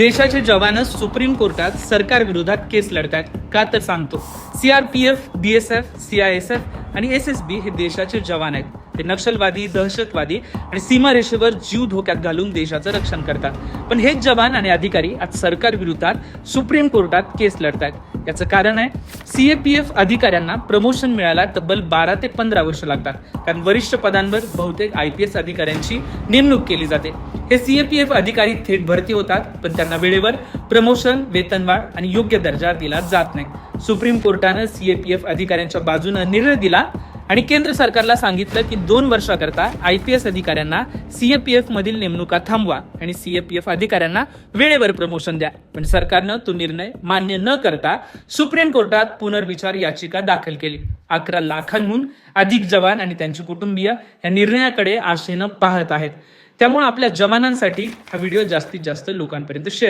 देशाचे जवान सुप्रीम कोर्टात सरकार विरोधात केस लढतात का तर सांगतो. सीआरपीएफ बीएसएफ सीआयएसएफ आणि एस एस बी हे देशाचे जवान आहेत. ते नक्षलवादी दहशतवादी आणि सीमारेषेवर जीव धोक्यात घालून देशाचं रक्षण करतात. पण हेच जवान आणि अधिकारी आज सरकार विरोधात सुप्रीम कोर्टात केस लढतात याचं कारण आहे सीएपीएफ अधिकाऱ्यांना प्रमोशन मिळायला तब्बल बारा ते पंधरा वर्ष लागतात. कारण वरिष्ठ पदांवर बहुतेक आय पी एस अधिकाऱ्यांची नेमणूक केली जाते. हे सीएपीएफ अधिकारी थेट भरती होतात पण त्यांना वेळेवर प्रमोशन वेतनवाढ आणि योग्य दर्जा दिला जात नाही. सुप्रीम कोर्टानं सीएपीएफ अधिकाऱ्यांच्या बाजूनं निर्णय दिला आणि केंद्र सरकारला सांगितलं की दोन वर्षाकरता आय पी एस अधिकाऱ्यांना सीएपीएफ मधील नेमणुका थांबवा आणि सीएपीएफ अधिकाऱ्यांना वेळेवर प्रमोशन द्या. पण सरकारनं तो निर्णय मान्य न करता सुप्रीम कोर्टात पुनर्विचार याचिका दाखल केली. अकरा लाखांहून अधिक जवान आणि त्यांची कुटुंबीय या निर्णयाकडे आशेनं पाहत आहेत. त्यामुळे आपल्या जवानांसाठी हा व्हिडिओ जास्तीत जास्त लोकांपर्यंत शेअर